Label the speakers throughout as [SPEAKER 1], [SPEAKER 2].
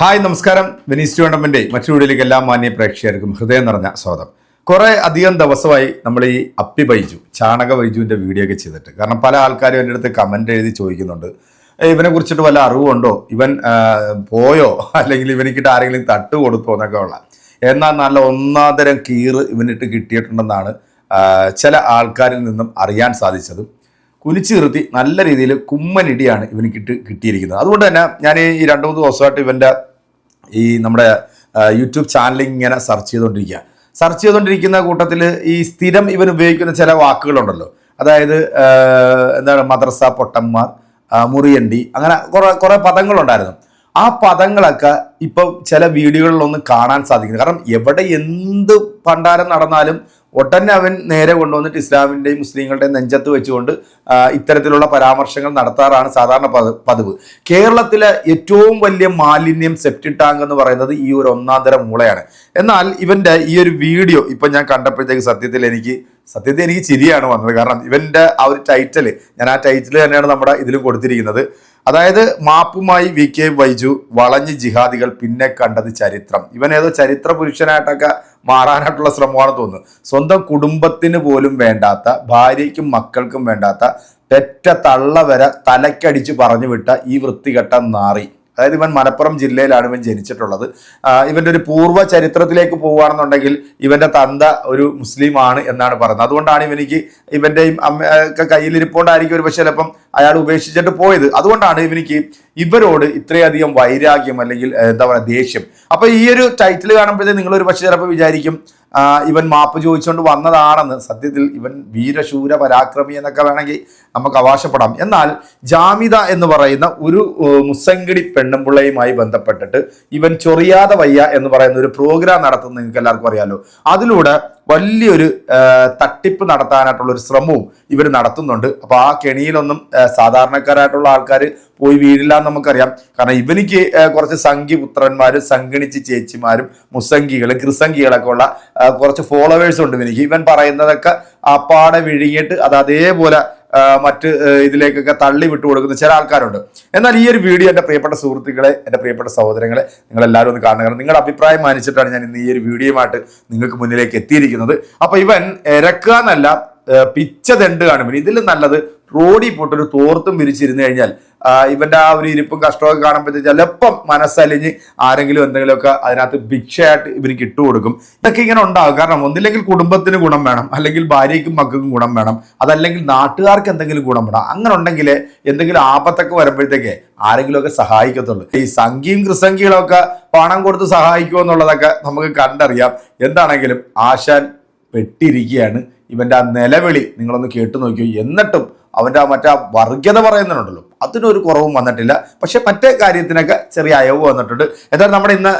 [SPEAKER 1] Hi നമസ്കാരം. Vinees tournament മറ്റു വീഡിയോയിലേക്ക് എല്ലാ മാന്യ പ്രേക്ഷകർക്കും ഹൃദയം നിറഞ്ഞ സ്വാഗതം. കുറേ അധികം ദിവസമായി നമ്മൾ ഈ അപ്പി ബൈജു ചാണക ബൈജുവിന്റെ വീഡിയോ ഒക്കെ ചെയ്തിട്ട്. കാരണം പല ആൾക്കാരും എന്റെ അടുത്ത് കമന്റ് എഴുതി ചോദിക്കുന്നുണ്ട്. "ഏ, ഇവനെ കുറിച്ചിട്ട് വല്ല അറിവുണ്ടോ ഇവൻ പോയോ? അല്ലെങ്കിൽ ഇവനിക്കിട്ട് ആരെങ്കിലും തട്ട് കൊടുത്തോ എന്നൊക്കെ ഉള്ള. എന്നാൽ നല്ല ഒന്നാന്തരം കീറ് ഇവനിട്ട് കിട്ടിയിട്ടുണ്ടെന്നാണ് ചില ആൾക്കാരിൽ നിന്നും അറിയാൻ സാധിച്ചത്. കുലിച്ചു നിർത്തി നല്ല രീതിയിൽ കുമ്മനിടിയാണ് ഇവനിക്കിട്ട് കിട്ടിയിരിക്കുന്നത്. അതുകൊണ്ട് തന്നെ ഞാൻ ഈ രണ്ട് മൂന്ന് ദിവസമായിട്ട് ഇവന്റെ ഈ നമ്മുടെ യൂട്യൂബ് ചാനലിൽ ഇങ്ങനെ സെർച്ച് ചെയ്തുകൊണ്ടിരിക്കുക സെർച്ച് ചെയ്തുകൊണ്ടിരിക്കുന്ന കൂട്ടത്തിൽ ഈ സ്ഥിരം ഇവൻ ഉപയോഗിക്കുന്ന ചില വാക്കുകളുണ്ടല്ലോ. അതായത് എന്താണ് മദ്രസ പൊട്ടന്മാർ മുറിയണ്ടി അങ്ങനെ കുറേ കുറേ പദങ്ങളുണ്ടായിരുന്നു. ആ പദങ്ങളൊക്കെ ഇപ്പൊ ചില വീഡിയോകളിലൊന്നും കാണാൻ സാധിക്കുന്നു കാരണം എവിടെ എന്ത് പണ്ടാരം നടന്നാലും ഉടനെ അവൻ നേരെ കൊണ്ടുവന്നിട്ട് ഇസ്ലാമിന്റെയും മുസ്ലിങ്ങളുടെയും നെഞ്ചത്ത് വെച്ചുകൊണ്ട് ഇത്തരത്തിലുള്ള പരാമർശങ്ങൾ നടത്താറാണ് സാധാരണ പത- പതിവ്. കേരളത്തിലെ ഏറ്റവും വലിയ മാലിന്യം സെപ്റ്റി ടാങ്ക് എന്ന് പറയുന്നത് ഈ ഒരു ഒന്നാന്തര മൂളയാണ്. എന്നാൽ ഇവന്റെ ഈ ഒരു വീഡിയോ ഇപ്പം ഞാൻ കണ്ടപ്പോഴത്തേക്ക് സത്യത്തിൽ എനിക്ക് സത്യത്തിൽ എനിക്ക് ചിരിയാണ് വന്നത്. കാരണം ഇവന്റെ ആ ഒരു ടൈറ്റിൽ ഞാൻ ആ ടൈറ്റിൽ തന്നെയാണ് നമ്മുടെ ഇതിൽ കൊടുത്തിരിക്കുന്നത്. അതായത് മാപ്പുമായി വി കെ വൈജു വളഞ്ഞ് ജിഹാദികൾ പിന്നെ കണ്ടത് ചരിത്രം. ഇവൻ ഏതോ ചരിത്ര പുരുഷനായിട്ടൊക്കെ മാറാനായിട്ടുള്ള ശ്രമമാണ് തോന്നുന്നു. സ്വന്തം കുടുംബത്തിന് പോലും വേണ്ടാത്ത ഭാര്യയ്ക്കും മക്കൾക്കും വേണ്ടാത്ത പെറ്റ തള്ള വരെ തലക്കടിച്ച് പറഞ്ഞു വിട്ട ഈ വൃത്തികെട്ട നാറി. അതായത് ഇവൻ മലപ്പുറം ജില്ലയിലാണ് ഇവൻ ജനിച്ചിട്ടുള്ളത്. ഇവന്റെ ഒരു പൂർവ ചരിത്രത്തിലേക്ക് പോവുകയാണെന്നുണ്ടെങ്കിൽ ഇവന്റെ തന്ത ഒരു മുസ്ലിമാണ് എന്നാണ് പറയുന്നത്. അതുകൊണ്ടാണ് ഇവനിക്ക് ഇവന്റെയും അമ്മ ഒക്കെ കയ്യിലിരിപ്പോണ്ടായിരിക്കും ഒരു പക്ഷേ ചിലപ്പം അയാൾ ഉപേക്ഷിച്ചിട്ട് പോയത്. അതുകൊണ്ടാണ് ഇവനിക്ക് ഇവരോട് ഇത്രയധികം വൈരാഗ്യം അല്ലെങ്കിൽ എന്താ പറയുക ദേഷ്യം. അപ്പോൾ ഈ ഒരു ടൈറ്റിൽ കാണുമ്പോഴത്തേക്ക് നിങ്ങളൊരു പക്ഷേ ചിലപ്പോൾ വിചാരിക്കും ഇവൻ മാപ്പ് ചോദിച്ചുകൊണ്ട് വന്നതാണെന്ന്. സത്യത്തിൽ ഇവൻ വീരശൂര പരാക്രമി എന്നൊക്കെ വേണമെങ്കിൽ നമുക്ക് അവകാശപ്പെടാം. എന്നാൽ ജാമിത എന്ന് പറയുന്ന ഒരു മുസ്സങ്കിടി പെണ്ണുമ്പിള്ളയുമായി ബന്ധപ്പെട്ടിട്ട് ഇവൻ ചൊറിയാതെ വയ്യ എന്ന് പറയുന്ന ഒരു പ്രോഗ്രാം നടത്തുന്നത് നിങ്ങൾക്ക് എല്ലാവർക്കും അറിയാമല്ലോ അതിലൂടെ വലിയൊരു തട്ടിപ്പ് നടത്താനായിട്ടുള്ള ഒരു ശ്രമവും ഇവർ നടത്തുന്നുണ്ട്. അപ്പൊ ആ കെണിയിലൊന്നും സാധാരണക്കാരായിട്ടുള്ള ആൾക്കാർ പോയി വീഴില്ല എന്ന് നമുക്കറിയാം. കാരണം ഇവനിക്ക് കുറച്ച് സംഘി പുത്രന്മാരും സംഗണിച്ച് ചേച്ചിമാരും മുസംഗികൾ കൃസംഗികളൊക്കെ ഉള്ള കുറച്ച് ഫോളോവേഴ്സ് ഉണ്ട് ഇവനിക്ക്. ഇവൻ പറയുന്നതൊക്കെ അപ്പാടെ വിഴുങ്ങിയിട്ട് അത് അതേപോലെ മറ്റ് ഇതിലേക്കൊക്കെ തള്ളി വിട്ടു കൊടുക്കുന്ന ചില ആൾക്കാരുണ്ട്. എന്നാൽ ഈ ഒരു വീഡിയോ എന്റെ പ്രിയപ്പെട്ട സുഹൃത്തുക്കളെ എന്റെ പ്രിയപ്പെട്ട സഹോദരങ്ങളെ നിങ്ങളെല്ലാവരും ഒന്ന് കാണുക നിങ്ങളുടെ അഭിപ്രായം മാനിച്ചിട്ടാണ് ഞാൻ ഇന്ന് ഈ ഒരു വീഡിയോയുമായിട്ട് നിങ്ങൾക്ക് മുന്നിലേക്ക് എത്തിയിരിക്കുന്നത്. അപ്പോൾ ഇവൻ ഇരക്കുക എന്നല്ല പിച്ച ദണ്ട് കാണുമ്പോൾ ഇതിലും നല്ലത് റോഡിൽ പോട്ടൊരു തോർത്തും വിരിച്ചിരുന്നു കഴിഞ്ഞാൽ ഇവന്റെ ആ ഒരു ഇരിപ്പും കഷ്ടമൊക്കെ കാണുമ്പോഴത്തേക്ക് ചിലപ്പം മനസ്സലിഞ്ഞ് ആരെങ്കിലും എന്തെങ്കിലുമൊക്കെ അതിനകത്ത് ഭിക്ഷയായിട്ട് ഇവർക്ക് ഇട്ടുകൊടുക്കും ഇതൊക്കെ ഇങ്ങനെ ഉണ്ടാകും. കാരണം ഒന്നില്ലെങ്കിൽ കുടുംബത്തിന് ഗുണം വേണം അല്ലെങ്കിൽ ഭാര്യയ്ക്കും മക്കൾക്കും ഗുണം വേണം അതല്ലെങ്കിൽ നാട്ടുകാർക്ക് എന്തെങ്കിലും ഗുണം വേണം. അങ്ങനെ ഉണ്ടെങ്കിൽ എന്തെങ്കിലും ആപത്തൊക്കെ വരുമ്പോഴത്തേക്ക് ആരെങ്കിലുമൊക്കെ സഹായിക്കത്തുള്ളൂ. ഈ സംഖ്യയും കൃസംഖ്യകളൊക്കെ പണം കൊടുത്ത് സഹായിക്കുമോ എന്നുള്ളതൊക്കെ നമുക്ക് കണ്ടറിയാം. എന്താണെങ്കിലും ആശാൻ പെട്ടിരിക്കുകയാണ്. ഇവന്റെ ആ നിലവിളി നിങ്ങളൊന്ന് കേട്ടു നോക്കിയോ. എന്നിട്ടും അവന്റെ ആ മറ്റേ പറയുന്നുണ്ടല്ലോ. അതിനൊരു കുറവും വന്നിട്ടില്ല. പക്ഷെ മറ്റേ കാര്യത്തിനൊക്കെ ചെറിയ അയവ് വന്നിട്ടുണ്ട്. എന്തായാലും നമ്മുടെ ഇന്ന്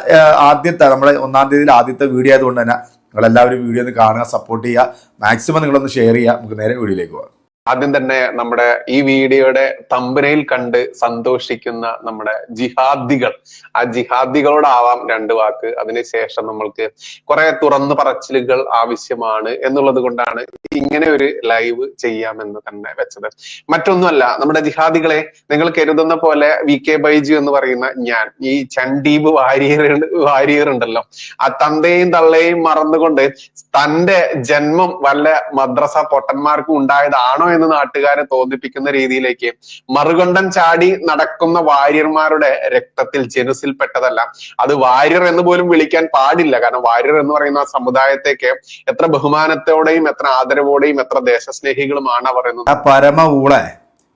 [SPEAKER 1] ആദ്യത്തെ നമ്മുടെ ഒന്നാം തീയതിയിൽ ആദ്യത്തെ വീഡിയോ ആയതുകൊണ്ട് തന്നെ നിങ്ങളെല്ലാവരും വീഡിയോ ഒന്ന് കാണുക സപ്പോർട്ട് ചെയ്യുക. മാക്സിമം നിങ്ങളൊന്ന് ഷെയർ ചെയ്യുക. നമുക്ക് നേരെ വീഡിയോയിലേക്ക് പോകാം.
[SPEAKER 2] ആദ്യം തന്നെ നമ്മുടെ ഈ വീഡിയോയുടെ തമ്പനയിൽ കണ്ട് സന്തോഷിക്കുന്ന നമ്മുടെ ജിഹാദികൾ. ആ ജിഹാദികളോടാവാം രണ്ട് വാക്ക്. അതിനുശേഷം നമ്മൾക്ക് കുറെ തുറന്നു പറച്ചിലുകൾ ആവശ്യമാണ് എന്നുള്ളത് കൊണ്ടാണ് ഇങ്ങനെ ഒരു ലൈവ് ചെയ്യാമെന്ന് തന്നെ വെച്ചത്. മറ്റൊന്നുമല്ല നമ്മുടെ ജിഹാദികളെ നിങ്ങൾ കരുതുന്ന പോലെ വി കെ ബൈജു എന്ന് പറയുന്ന ഞാൻ ഈ ചണ്ടീപ് വാരിയർ വാരിയർ ഉണ്ടല്ലോ ആ തന്തയും തള്ളയും മറന്നുകൊണ്ട് തന്റെ ജന്മം വല്ല മദ്രസ പൊട്ടന്മാർക്കും ഉണ്ടായതാണോ എന്ന് നാട്ടുകാരെ തോന്നിപ്പിക്കുന്ന രീതിയിലേക്ക് മറുകണ്ടം ചാടി നടക്കുന്ന വാര്യർമാരുടെ രക്തത്തിൽ ജനുസിൽപ്പെട്ടതല്ല അത് വാര്യർ എന്ന് പോലും വിളിക്കാൻ പാടില്ല. കാരണം വാര്യർ എന്ന് പറയുന്ന ആ സമുദായത്തേക്ക് എത്ര ബഹുമാനത്തോടെയും എത്ര ആദരവോടെയും എത്ര ദേശസ്നേഹികളുമാണ് അവർ എന്ന്
[SPEAKER 1] ആ പരമ ഊളെ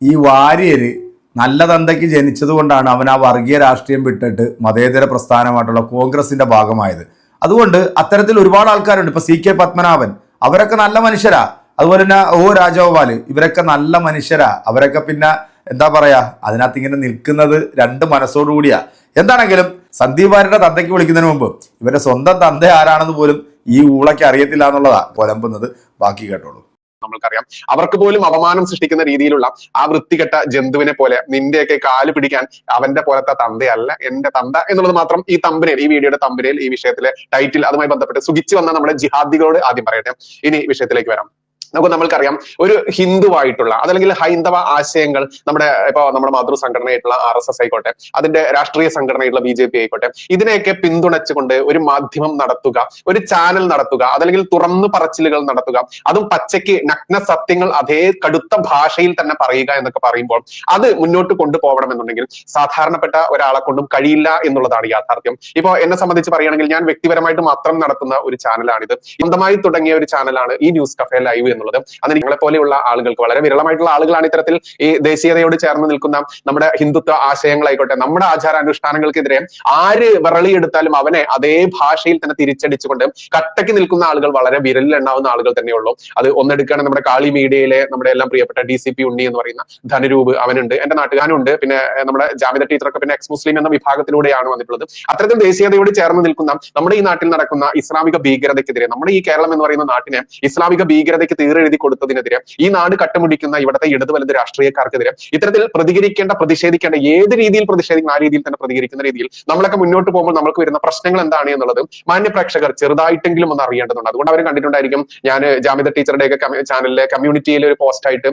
[SPEAKER 1] ഈ വാര്യര് നല്ല തന്തയ്ക്ക് ജനിച്ചത് കൊണ്ടാണ് അവൻ ആ വർഗീയ രാഷ്ട്രീയം വിട്ടിട്ട് മതേതര പ്രസ്ഥാനമായിട്ടുള്ള കോൺഗ്രസിന്റെ ഭാഗമായത്. അതുകൊണ്ട് അത്തരത്തിൽ ഒരുപാട് ആൾക്കാരുണ്ട്. ഇപ്പൊ സി കെ പത്മനാഭൻ. അവരൊക്കെ നല്ല മനുഷ്യരാ. അതുപോലെ തന്നെ ഓ രാജഗോപാൽ ഇവരൊക്കെ നല്ല മനുഷ്യരാ. അവരൊക്കെ പിന്നെ എന്താ പറയാ അതിനകത്ത് ഇങ്ങനെ നിൽക്കുന്നത് രണ്ട് മനസ്സോടുകൂടിയാ എന്താണെങ്കിലും സന്ദീപ് വാര്യരുടെ തന്തയ്ക്ക് വിളിക്കുന്നതിന് മുമ്പ് ഇവരുടെ സ്വന്തം തന്ത ആരാണെന്ന് പോലും ഈ ഊളയ്ക്ക് അറിയത്തില്ല എന്നുള്ളതാ പുലമ്പുന്നത്. ബാക്കി കേട്ടോളൂ.
[SPEAKER 2] നമ്മൾക്കറിയാം. അവർക്ക് പോലും അപമാനം സൃഷ്ടിക്കുന്ന രീതിയിലുള്ള ആ വൃത്തികെട്ട ജന്തുവിനെ പോലെ നിന്റെയൊക്കെ കാൽ പിടിക്കാൻ അവന്റെ പോലത്തെ തന്തയല്ല എന്റെ തന്ത എന്നുള്ളത് മാത്രം ഈ തമ്പനയിൽ ഈ വീഡിയോയുടെ തമ്പനയിൽ ഈ വിഷയത്തിലെ ടൈറ്റിൽ അതുമായി ബന്ധപ്പെട്ട് സുഖിച്ചു വന്ന നമ്മുടെ ജിഹാദികളോട് ആദ്യം പറയട്ടെ. ഇനി വിഷയത്തിലേക്ക് വരാം. നമുക്ക് നമ്മൾക്കറിയാം ഒരു ഹിന്ദുവായിട്ടുള്ള അതല്ലെങ്കിൽ ഹൈന്ദവ ആശയങ്ങൾ നമ്മുടെ ഇപ്പൊ നമ്മുടെ മാതൃ സംഘടനയായിട്ടുള്ള ആർ എസ് എസ് ആയിക്കോട്ടെ അതിന്റെ രാഷ്ട്രീയ സംഘടനയായിട്ടുള്ള ബി ജെ പി ആയിക്കോട്ടെ ഇതിനെയൊക്കെ പിന്തുണച്ചുകൊണ്ട് ഒരു മാധ്യമം നടത്തുക ഒരു ചാനൽ നടത്തുക അതല്ലെങ്കിൽ തുറന്നു പറച്ചിലുകൾ നടത്തുക അതും പച്ചയ്ക്ക് നഗ്ന സത്യങ്ങൾ അതേ കടുത്ത ഭാഷയിൽ തന്നെ പറയുക എന്നൊക്കെ പറയുമ്പോൾ അത് മുന്നോട്ട് കൊണ്ടുപോകണമെന്നുണ്ടെങ്കിൽ സാധാരണപ്പെട്ട ഒരാളെ കൊണ്ടും കഴിയില്ല എന്നുള്ളതാണ് യാഥാർത്ഥ്യം. ഇപ്പൊ എന്നെ സംബന്ധിച്ച് പറയുകയാണെങ്കിൽ ഞാൻ വ്യക്തിപരമായിട്ട് മാത്രം നടത്തുന്ന ഒരു ചാനലാണിത്. സ്വന്തമായി തുടങ്ങിയ ഒരു ചാനലാണ് ഈ ന്യൂസ് കഫേ ലൈവ് എന്നുള്ളത്. അത് നിങ്ങളെ പോലെയുള്ള ആളുകൾക്ക് വളരെ വിരളമായിട്ടുള്ള ആളുകളാണ് ഇത്തരത്തിൽ ഈ ദേശീയതയോട് ചേർന്ന് നിൽക്കുന്ന നമ്മുടെ ഹിന്ദുത്വ ആശയങ്ങളായിക്കോട്ടെ നമ്മുടെ ആചാരാനുഷ്ഠാനങ്ങൾക്കെതിരെ ആര് വിരളിയെടുത്താലും അവനെ അതേ ഭാഷയിൽ തന്നെ തിരിച്ചടിച്ചുകൊണ്ട് കട്ടയ്ക്ക് നിൽക്കുന്ന ആളുകൾ വളരെ വിരലിലെണ്ണാവുന്ന ആളുകൾ തന്നെയുള്ളൂ. അത് ഒന്നെടുക്കുകയാണെങ്കിൽ നമ്മുടെ കാളി മീഡിയയിലെ നമ്മുടെ എല്ലാം പ്രിയപ്പെട്ട ഡി സി പി ഉണ്ണി എന്ന് പറയുന്ന ധനരൂപ് അവനുണ്ട്. എന്റെ നാട്ടുകാരുണ്ട് പിന്നെ നമ്മുടെ ജാമിത ടീച്ചറൊക്കെ പിന്നെ എക്സ് മുസ്ലിം എന്ന വിഭാഗത്തിലൂടെയാണ് വന്നിട്ടുള്ളത്. അത്തരത്തിൽ ദേശീയതയോട് ചേർന്ന് നിൽക്കുന്ന നമ്മുടെ ഈ നാട്ടിൽ നടക്കുന്ന ഇസ്ലാമിക ഭീകരതയ്ക്കെതിരെ നമ്മുടെ ഈ കേരളം എന്ന് പറയുന്ന നാട്ടിനെ ഇസ്ലാമിക ഭീകരതയ്ക്ക് തീരെഴുതി കൊടുത്തതിനെതിരെ ഈ നാട് കട്ടുമുടിക്കുന്ന ഇവിടുത്തെ ഇടത് വലത് രാഷ്ട്രീയക്കാർക്കെതിരെ ഇത്തരത്തിൽ പ്രതികരിക്കേണ്ട പ്രതിഷേധിക്കേണ്ട ഏത് രീതിയിൽ പ്രതിഷേധിക്കുന്ന ആ രീതിയിൽ തന്നെ പ്രതികരിക്കുന്ന രീതിയിൽ നമ്മളൊക്കെ മുന്നോട്ട് പോകുമ്പോൾ നമുക്ക് വരുന്ന പ്രശ്നങ്ങൾ എന്താണ് എന്നുള്ളത് മാന്യ പ്രേക്ഷകർ ചെറുതായിട്ടെങ്കിലും ഒന്ന് അറിയേണ്ടതുണ്ട്. അതുകൊണ്ട് അവർ കണ്ടിട്ടുണ്ടായിരിക്കും ഞാൻ ജാമിത ടീച്ചറുടെ ഒക്കെ ചാനലിലെ കമ്മ്യൂണിറ്റിയിലെ ഒരു പോസ്റ്റ് ആയിട്ട്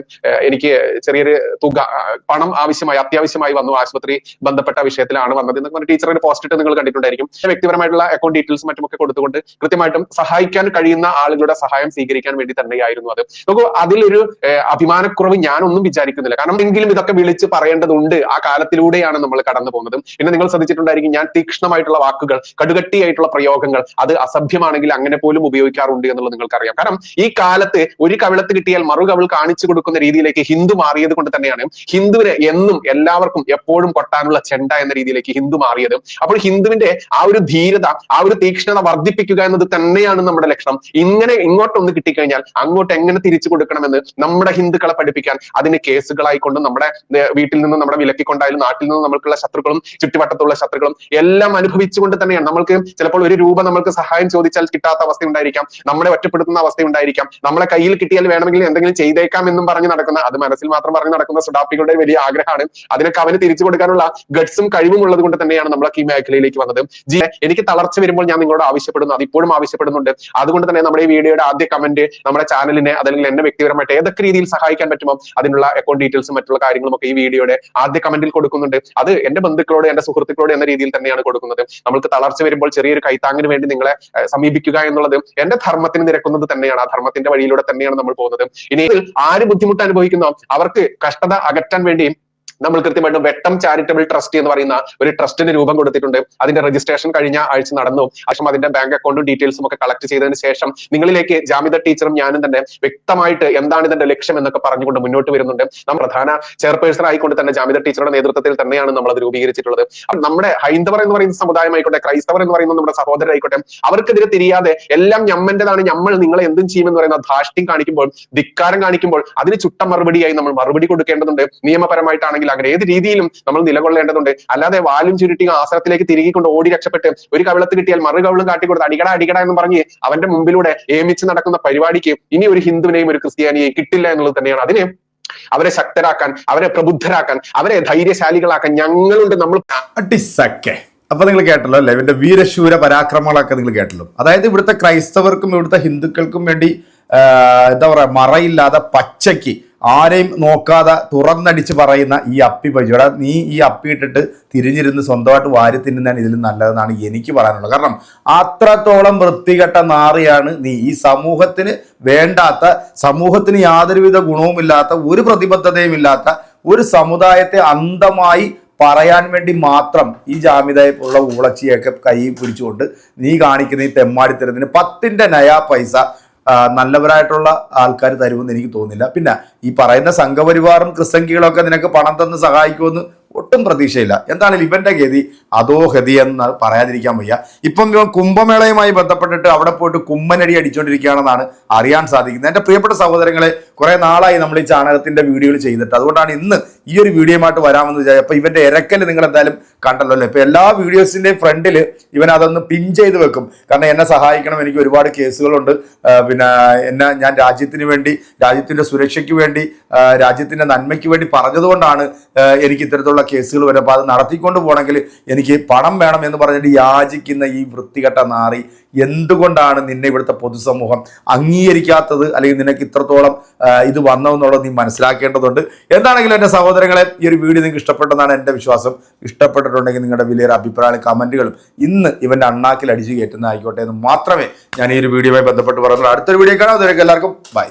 [SPEAKER 2] എനിക്ക് ചെറിയൊരു തുക പണം ആവശ്യമായി അത്യാവശ്യമായി വന്നു. ആശുപത്രി ബന്ധപ്പെട്ട വിഷയത്തിലാണ് വന്നത് എന്നൊക്കെ പറഞ്ഞ ടീച്ചറുടെ ഒരു പോസ്റ്റ് ഇട്ട് നിങ്ങൾ കണ്ടിട്ടുണ്ടായിരിക്കും. വ്യക്തിപരമായിട്ടുള്ള അക്കൗണ്ട് ഡീറ്റെയിൽസ് മറ്റുമൊക്കെ കൊടുത്തുകൊണ്ട് കൃത്യമായിട്ടും സഹായിക്കാൻ കഴിയുന്ന ആളുകളുടെ സഹായം സ്വീകരിക്കാൻ വേണ്ടി തന്നെയായിരുന്നു അത് നോക്കൂ അതിലൊരു അഭിമാനക്കുറവ് ഞാനൊന്നും വിചാരിക്കുന്നില്ല. കാരണം എങ്കിലും ഇതൊക്കെ വിളിച്ച് പറയേണ്ടതുണ്ട്. ആ കാലത്തിലൂടെയാണ് നമ്മൾ കടന്നു പോകുന്നത്. പിന്നെ നിങ്ങൾ ശ്രദ്ധിച്ചിട്ടുണ്ടായിരിക്കും ഞാൻ തീക്ഷ്ണമായിട്ടുള്ള വാക്കുകൾ കടുകട്ടിയായിട്ടുള്ള പ്രയോഗങ്ങൾ അത് അസഭ്യമാണെങ്കിൽ അങ്ങനെ പോലും ഉപയോഗിക്കാറുണ്ട് എന്നുള്ളത് നിങ്ങൾക്കറിയാം. കാരണം ഈ കാലത്ത് ഒരു കവിളത്ത് കിട്ടിയാൽ മറു കവിൾ കാണിച്ചു കൊടുക്കുന്ന രീതിയിലേക്ക് ഹിന്ദു മാറിയത് കൊണ്ട് തന്നെയാണ് ഹിന്ദുവിനെ എന്നും എല്ലാവർക്കും എപ്പോഴും കൊട്ടാനുള്ള ചെണ്ട എന്ന രീതിയിലേക്ക് ഹിന്ദു മാറിയത്. അപ്പോൾ ഹിന്ദുവിന്റെ ആ ഒരു ധീരത ആ ഒരു തീക്ഷ്ണത വർദ്ധിപ്പിക്കുക എന്നത് തന്നെയാണ് നമ്മുടെ ലക്ഷ്യം. ഇങ്ങനെ ഇങ്ങോട്ടൊന്ന് കിട്ടിക്കഴിഞ്ഞാൽ അങ്ങോട്ട് എങ്ങനെ തിരിച്ചു കൊടുക്കണമെന്ന് നമ്മുടെ ഹിന്ദുക്കളെ പഠിപ്പിക്കാൻ അതിന് കേസുകളായിക്കൊണ്ട് നമ്മുടെ വീട്ടിൽ നിന്ന് നമ്മുടെ വിലക്കിക്കൊണ്ടായാലും നാട്ടിൽ നിന്ന് നമ്മൾക്കുള്ള ശത്രുക്കളും ചുറ്റുവട്ടത്തുള്ള ശത്രുക്കളും എല്ലാം അനുഭവിച്ചുകൊണ്ട് തന്നെയാണ്. നമ്മൾക്ക് ചിലപ്പോൾ ഒരു രൂപ നമ്മൾക്ക് സഹായം ചോദിച്ചാൽ കിട്ടാത്ത അവസ്ഥ ഉണ്ടായിരിക്കാം. നമ്മളെ ഒറ്റപ്പെടുത്തുന്ന അവസ്ഥ ഉണ്ടായിരിക്കാം. നമ്മളെ കയ്യിൽ കിട്ടിയാൽ വേണമെങ്കിൽ എന്തെങ്കിലും ചെയ്തേക്കാം എന്നും പറഞ്ഞു നടക്കുന്ന അത് മനസ്സിൽ മാത്രം പറഞ്ഞു നടക്കുന്ന സുഡാപ്പികളുടെ വലിയ ആഗ്രഹമാണ്. അതിനൊക്കെ അവന് തിരിച്ചു കൊടുക്കാനുള്ള ഗഡ്സും കഴിവും ഉള്ളത് കൊണ്ട് തന്നെയാണ് നമ്മളൊക്കെ ഈ മേഖലയിലേക്ക് വന്നത്. ജി എനിക്ക് തളർച്ച വരുമ്പോൾ ഞാൻ നിങ്ങളോട് ആവശ്യപ്പെടുന്നു. അത് ഇപ്പോഴും ആവശ്യപ്പെടുന്നുണ്ട്. അതുകൊണ്ട് തന്നെ നമ്മുടെ ഈ വീഡിയോയുടെ ആദ്യ കമന്റ് നമ്മുടെ ചാനലിനെ അതല്ലെങ്കിൽ എന്നെ വ്യക്തിപരമായിട്ട് ഏതൊക്കെ രീതിയിൽ സഹായിക്കാൻ പറ്റുമോ അതിനുള്ള അക്കൗണ്ട് ഡീറ്റെയിൽസും മറ്റുള്ള കാര്യങ്ങളും ഒക്കെ ഈ വീഡിയോയുടെ ആദ്യ കമന്റിൽ കൊടുക്കുന്നുണ്ട്. അത് എന്റെ ബന്ധുക്കളോട് എന്റെ സുഹൃത്തുക്കളോട് എന്ന രീതിയിൽ തന്നെയാണ് കൊടുക്കുന്നത്. നമ്മൾക്ക് തളർച്ച വരുമ്പോൾ ചെറിയൊരു കൈത്താങ്ങിന് വേണ്ടി നിങ്ങളെ സമീപിക്കുക എന്നുള്ളത് എന്റെ ധർമ്മത്തിന് നിരക്കുന്നത് തന്നെയാണ്. ആ ധർമ്മത്തിന്റെ വഴിയിലൂടെ തന്നെയാണ് നമ്മൾ പോകുന്നത്. ഇനി ആര് ബുദ്ധിമുട്ട് അനുഭവിക്കുന്നോ അവർക്ക് കഷ്ടത അകറ്റാൻ വേണ്ടി നമ്മൾ കൃത്യമായിട്ടും വെട്ടം ചാരിറ്റബിൾ ട്രസ്റ്റ് എന്ന് പറയുന്ന ഒരു ട്രസ്റ്റിന് രൂപം കൊടുത്തിട്ടുണ്ട്. അതിന്റെ രജിസ്ട്രേഷൻ കഴിഞ്ഞ ആഴ്ച നടന്നു. ശേഷം അതിന്റെ ബാങ്ക് അക്കൗണ്ടും ഡീറ്റെയിൽസും ഒക്കെ കളക്ട് ചെയ്തതിന് ശേഷം നിങ്ങളിലേക്ക് ജാമിത ടീച്ചറും ഞാനും തന്നെ വ്യക്തമായിട്ട് എന്താണ് ഇതിന്റെ ലക്ഷ്യം എന്നൊക്കെ പറഞ്ഞുകൊണ്ട് മുന്നോട്ട് വരുന്നുണ്ട്. നാം പ്രധാന ചെയർപേഴ്സൺ ആയിക്കൊണ്ട് തന്നെ ജാമിത ടീച്ചറുടെ നേതൃത്വത്തിൽ തന്നെയാണ് നമ്മൾ അത് രൂപീകരിച്ചിട്ടുള്ളത് നമ്മുടെ ഹൈന്ദവർ എന്ന് പറയുന്ന സമുദായമായിക്കോട്ടെ ക്രൈസ്തവർ എന്ന് പറയുന്ന നമ്മുടെ സഹോദരരായിക്കോട്ടെ അവർക്കെതിരെ തിരിയാതെ എല്ലാം ഞമ്മന്റേതാണ് നമ്മൾ നിങ്ങളെ എന്തും ചെയ്യുമെന്ന് പറയുന്ന ധാഷ്ട്യം കാണിക്കുമ്പോൾ ധിക്കാരം കാണിക്കുമ്പോൾ അതിന് ചുട്ട മറുപടിയായി നമ്മൾ മറുപടി കൊടുക്കേണ്ടതുണ്ട്. നിയമപരമായിട്ടാണെങ്കിൽ അങ്ങനെ ഏത് രീതിയിലും നമ്മൾ നിലകൊള്ളേണ്ടതുണ്ട്. അല്ലാതെ വാലും ചുരുട്ടി ആസനത്തിലേക്ക് തിരികൊണ്ട് ഓടി രക്ഷപ്പെട്ട് ഒരു കവിളത്ത് കിട്ടിയാൽ മറു കവിളും കാട്ടിക്കൊടുത്ത് അടികട അടികട എന്ന് പറഞ്ഞ് അവന്റെ മുമ്പിലൂടെ ഏമിച്ച് നടക്കുന്ന പരിപാടിക്ക് ഇനി ഒരു ഹിന്ദുവിനെയും ഒരു ക്രിസ്ത്യാനിയെയും കിട്ടില്ല എന്നുള്ളത് തന്നെയാണ്. അതിന് അവരെ ശക്തരാക്കാൻ അവരെ പ്രബുദ്ധരാക്കാൻ അവരെ ധൈര്യശാലികളാക്കാൻ ഞങ്ങളുണ്ട് നമ്മൾ
[SPEAKER 1] അപ്പൊ നിങ്ങൾ കേട്ടല്ലോ അല്ലേ? ഇവന്റെ വീരശൂര പരാക്രമങ്ങളൊക്കെ നിങ്ങൾ കേട്ടല്ലോ. അതായത് ഇവിടുത്തെ ക്രൈസ്തവർക്കും ഇവിടുത്തെ ഹിന്ദുക്കൾക്കും വേണ്ടി എന്താ പറയാ മറയില്ലാതെ പച്ചയ്ക്ക് ആരെയും നോക്കാതെ തുറന്നടിച്ച് പറയുന്ന ഈ അപ്പി പഴിച്ചു നീ ഈ അപ്പി ഇട്ടിട്ട് തിരിഞ്ഞിരുന്ന് സ്വന്തമായിട്ട് വാരി തിന്നുന്നതാണ് ഇതിൽ നല്ലതെന്നാണ് എനിക്ക് പറയാനുള്ളത്. കാരണം അത്രത്തോളം വൃത്തികെട്ട നാറിയാണ് നീ. ഈ സമൂഹത്തിന് വേണ്ടാത്ത സമൂഹത്തിന് യാതൊരുവിധ ഗുണവുമില്ലാത്ത ഒരു പ്രതിബദ്ധതയും ഇല്ലാത്ത ഒരു സമുദായത്തെ അന്ധമായി പറയാൻ വേണ്ടി മാത്രം ഈ ജാമ്യതയുള്ള ഊളച്ചിയൊക്കെ കൈ പിടിച്ചുകൊണ്ട് നീ കാണിക്കുന്ന ഈ തെമ്മാടിത്തരത്തിന് പത്തിന്റെ നയാ പൈസ നല്ലവരായിട്ടുള്ള ആൾക്കാർ തരുമെന്ന് എനിക്ക് തോന്നുന്നില്ല. പിന്നെ ഈ പറയുന്ന സംഘപരിവാറും ക്രിസംഖികളൊക്കെ നിനക്ക് പണം തന്ന് സഹായിക്കുമെന്ന് ഒട്ടും പ്രതീക്ഷയില്ല. എന്താണ് ഇവന്റെ ഗതി? അതോ ഗതി എന്ന് പറയാതിരിക്കാൻ വയ്യ. ഇപ്പം ഇവൻ കുംഭമേളയുമായി ബന്ധപ്പെട്ടിട്ട് അവിടെ പോയിട്ട് കുമ്മനടി അടിച്ചുകൊണ്ടിരിക്കുകയാണെന്നാണ് അറിയാൻ സാധിക്കുന്നത്. എന്റെ പ്രിയപ്പെട്ട സഹോദരങ്ങളെ കുറെ നാളായി നമ്മൾ ഈ ചാണകത്തിന്റെ വീഡിയോകൾ ചെയ്തിട്ട്. അതുകൊണ്ടാണ് ഇന്ന് ഈ ഒരു വീഡിയോയുമായിട്ട് വരാമെന്ന് വിചാരിച്ചു അപ്പൊ ഇവന്റെ ഇരക്കൽ നിങ്ങൾ എന്തായാലും കണ്ടല്ലോ. അല്ലേ ഇപ്പൊ എല്ലാ വീഡിയോസിന്റെയും ഫ്രണ്ടിൽ ഇവൻ അതൊന്ന് പിൻ ചെയ്ത് വെക്കും. കാരണം എന്നെ സഹായിക്കണം എനിക്ക് ഒരുപാട് കേസുകളുണ്ട്. പിന്നെ എന്നെ ഞാൻ രാജ്യത്തിന് വേണ്ടി രാജ്യത്തിന്റെ സുരക്ഷയ്ക്ക് വേണ്ടി രാജ്യത്തിന്റെ നന്മയ്ക്ക് വേണ്ടി പറഞ്ഞതുകൊണ്ടാണ് എനിക്ക് ഇത്തരത്തിലുള്ള കേസുകൾ വരും അപ്പോൾ അത് നടത്തിക്കൊണ്ട് പോകണമെങ്കിൽ എനിക്ക് പണം വേണം എന്ന് പറഞ്ഞിട്ട് യാചിക്കുന്ന ഈ വൃത്തികെട്ട നാറി എന്തുകൊണ്ടാണ് നിന്നെ ഇവിടുത്തെ പൊതുസമൂഹം അംഗീകരിക്കാത്തത്? അല്ലെങ്കിൽ നിനക്ക് ഇത്രത്തോളം ഇത് വന്നതെന്നുള്ളത് നീ മനസ്സിലാക്കേണ്ടതുണ്ട്. എന്താണെങ്കിലും എന്റെ സഹോദരങ്ങളെ ഈ ഒരു വീഡിയോ നിങ്ങൾക്ക് ഇഷ്ടപ്പെട്ടെന്നാണ് എന്റെ വിശ്വാസം. ഇഷ്ടപ്പെട്ടിട്ടുണ്ടെങ്കിൽ നിങ്ങളുടെ വലിയൊരു അഭിപ്രായങ്ങളും കമന്റുകളും ഇന്ന് ഇവന്റെ അണ്ണാക്കിൽ അടിച്ചു കയറ്റുന്ന ആയിക്കോട്ടെ എന്ന് മാത്രമേ ഞാൻ ഈ ഒരു വീഡിയോയുമായി ബന്ധപ്പെട്ട് പറയുന്നുള്ളൂ അടുത്തൊരു വീഡിയോ കാണാം. അതുവരെ എല്ലാവർക്കും ബൈ.